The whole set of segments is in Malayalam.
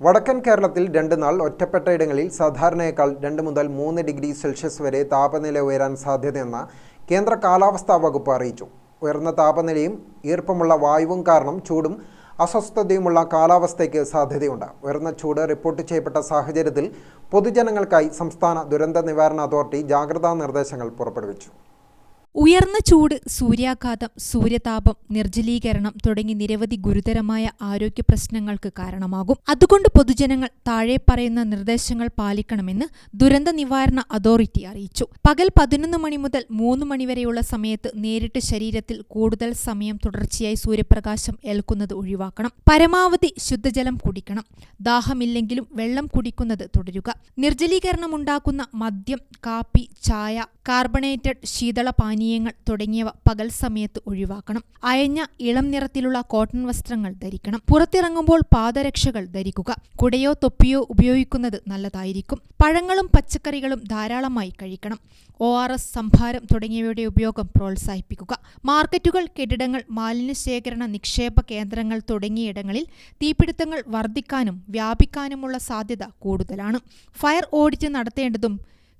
വടക്കൻ കേരളത്തിൽ രണ്ട് നാൾ ഒറ്റപ്പെട്ട ഇടങ്ങളിൽ സാധാരണയേക്കാൾ രണ്ട് മുതൽ മൂന്ന് ഡിഗ്രി സെൽഷ്യസ് വരെ താപനില ഉയരാൻ സാധ്യതയെന്ന് കേന്ദ്ര കാലാവസ്ഥാ വകുപ്പ് അറിയിച്ചു. ഉയർന്ന താപനിലയും ഈർപ്പമുള്ള വായുവും കാരണം ചൂടും അസ്വസ്ഥതയുമുള്ള കാലാവസ്ഥയ്ക്ക് സാധ്യതയുണ്ട്. ഉയർന്ന ചൂട് റിപ്പോർട്ട് ചെയ്യപ്പെട്ട സാഹചര്യത്തിൽ പൊതുജനങ്ങൾക്കായി സംസ്ഥാന ദുരന്ത നിവാരണ അതോറിറ്റി ജാഗ്രതാ നിർദ്ദേശങ്ങൾ പുറപ്പെടുവിച്ചു. ഉയർന്ന ചൂട് സൂര്യാഘാതം സൂര്യതാപം നിർജലീകരണം തുടങ്ങി നിരവധി ഗുരുതരമായ ആരോഗ്യ പ്രശ്നങ്ങൾക്ക് കാരണമാകും. അതുകൊണ്ട് പൊതുജനങ്ങൾ താഴെ പറയുന്ന നിർദ്ദേശങ്ങൾ പാലിക്കണമെന്ന് ദുരന്ത നിവാരണ അതോറിറ്റി അറിയിച്ചു. പകൽ പതിനൊന്ന് മണി മുതൽ മൂന്ന് മണിവരെയുള്ള സമയത്ത് നേരിട്ട് ശരീരത്തിൽ കൂടുതൽ സമയം തുടർച്ചയായി സൂര്യപ്രകാശം ഏൽക്കുന്നത് ഒഴിവാക്കണം. പരമാവധി ശുദ്ധജലം കുടിക്കണം. ദാഹമില്ലെങ്കിലും വെള്ളം കുടിക്കുന്നത് തുടരുക. നിർജലീകരണമുണ്ടാക്കുന്ന മദ്യം കാപ്പി ചായ കാർബണേറ്റഡ് ശീതള പാനീയങ്ങൾ തുടങ്ങിയവ പകൽ സമയത്ത് ഒഴിവാക്കണം. അയഞ്ഞ ഇളം നിറത്തിലുള്ള കോട്ടൺ വസ്ത്രങ്ങൾ ധരിക്കണം. പുറത്തിറങ്ങുമ്പോൾ പാദരക്ഷകൾ ധരിക്കുക. കുടയോ തൊപ്പിയോ ഉപയോഗിക്കുന്നത് നല്ലതായിരിക്കും. പഴങ്ങളും പച്ചക്കറികളും ധാരാളമായി കഴിക്കണം. ഒ ആർ എസ് സംഭാരം തുടങ്ങിയവയുടെ ഉപയോഗം പ്രോത്സാഹിപ്പിക്കുക. മാർക്കറ്റുകൾ കെട്ടിടങ്ങൾ മാലിന്യ ശേഖരണ നിക്ഷേപ കേന്ദ്രങ്ങൾ തുടങ്ങിയിടങ്ങളിൽ തീപിടുത്തങ്ങൾ വർദ്ധിക്കാനും വ്യാപിക്കാനുമുള്ള സാധ്യത കൂടുതലാണ്. ഫയർ ഓഡിറ്റ് നടത്തേണ്ടതും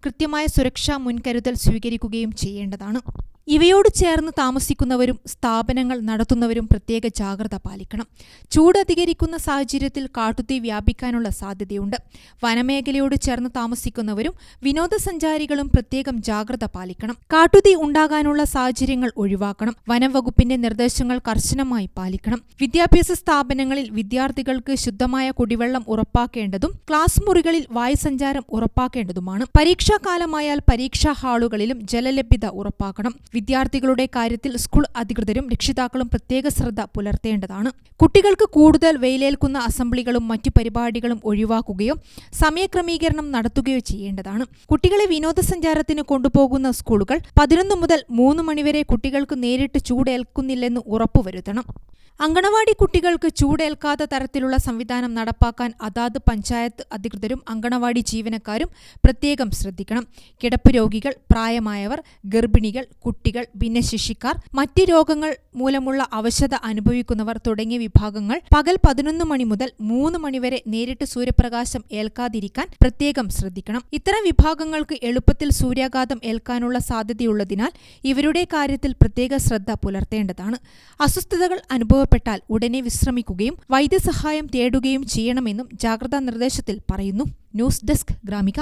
കൃത്യമായ സുരക്ഷാ മുൻകരുതൽ സ്വീകരിക്കുകയും ചെയ്യേണ്ടതാണ് ഇവയോട് ചേർന്ന് താമസിക്കുന്നവരും സ്ഥാപനങ്ങൾ നടത്തുന്നവരും പ്രത്യേക ജാഗ്രത പാലിക്കണം. ചൂട് അധികരിക്കുന്ന സാഹചര്യത്തിൽ കാട്ടുതീ വ്യാപിക്കാനുള്ള സാധ്യതയുണ്ട്. വനമേഖലയോട് ചേർന്ന് താമസിക്കുന്നവരും വിനോദസഞ്ചാരികളും പ്രത്യേകം ജാഗ്രത പാലിക്കണം. കാട്ടുതീ ഉണ്ടാകാനുള്ള സാഹചര്യങ്ങൾ ഒഴിവാക്കണം. വനംവകുപ്പിന്റെ നിർദ്ദേശങ്ങൾ കർശനമായി പാലിക്കണം. വിദ്യാഭ്യാസ സ്ഥാപനങ്ങളിൽ വിദ്യാർത്ഥികൾക്ക് ശുദ്ധമായ കുടിവെള്ളം ഉറപ്പാക്കേണ്ടതും ക്ലാസ് മുറികളിൽ വായുസഞ്ചാരം ഉറപ്പാക്കേണ്ടതുമാണ്. പരീക്ഷാകാലമായാൽ പരീക്ഷാ ഹാളുകളിലും ജലലഭ്യത ഉറപ്പാക്കണം. വിദ്യാർത്ഥികളുടെ കാര്യത്തിൽ സ്കൂൾ അധികൃതരും രക്ഷിതാക്കളും പ്രത്യേക ശ്രദ്ധ പുലർത്തേണ്ടതാണ്. കുട്ടികൾക്ക് കൂടുതൽ വെയിലേൽക്കുന്ന അസംബ്ലികളും മറ്റു പരിപാടികളും ഒഴിവാക്കുകയോ സമയക്രമീകരണം നടത്തുകയോ ചെയ്യേണ്ടതാണ്. കുട്ടികളെ വിനോദസഞ്ചാരത്തിന് കൊണ്ടുപോകുന്ന സ്കൂളുകൾ പതിനൊന്ന് മുതൽ മൂന്ന് മണിവരെ കുട്ടികൾക്ക് നേരിട്ട് ചൂടേൽക്കുന്നില്ലെന്ന് ഉറപ്പുവരുത്തണം. അങ്കണവാടി കുട്ടികൾക്ക് ചൂടേൽക്കാത്ത തരത്തിലുള്ള സംവിധാനം നടപ്പാക്കാൻ അതാത് പഞ്ചായത്ത് അധികൃതരും അങ്കണവാടി ജീവനക്കാരും പ്രത്യേകം ശ്രദ്ധിക്കണം. കിടപ്പ് രോഗികൾ പ്രായമായവർ ഗർഭിണികൾ കുട്ടികൾ ഭിന്നശേഷിക്കാർ മറ്റ് രോഗങ്ങൾ മൂലമുള്ള അവശത അനുഭവിക്കുന്നവർ തുടങ്ങിയ വിഭാഗങ്ങൾ പകൽ പതിനൊന്ന് മണി മുതൽ മൂന്ന് മണിവരെ നേരിട്ട് സൂര്യപ്രകാശം ഏൽക്കാതിരിക്കാൻ പ്രത്യേകം ശ്രദ്ധിക്കണം. ഇത്തരം വിഭാഗങ്ങൾക്ക് എളുപ്പത്തിൽ സൂര്യാഘാതം ഏൽക്കാനുള്ള സാധ്യതയുള്ളതിനാൽ ഇവരുടെ കാര്യത്തിൽ പ്രത്യേക ശ്രദ്ധ പുലർത്തേണ്ടതാണ്. അസ്വസ്ഥതകൾ അനുഭവപ്പെട്ടാൽ ഉടനെ വിശ്രമിക്കുകയും വൈദ്യസഹായം തേടുകയും ചെയ്യണമെന്നും ജാഗ്രതാ നിർദ്ദേശത്തിൽ പറയുന്നു. News desk Gramika.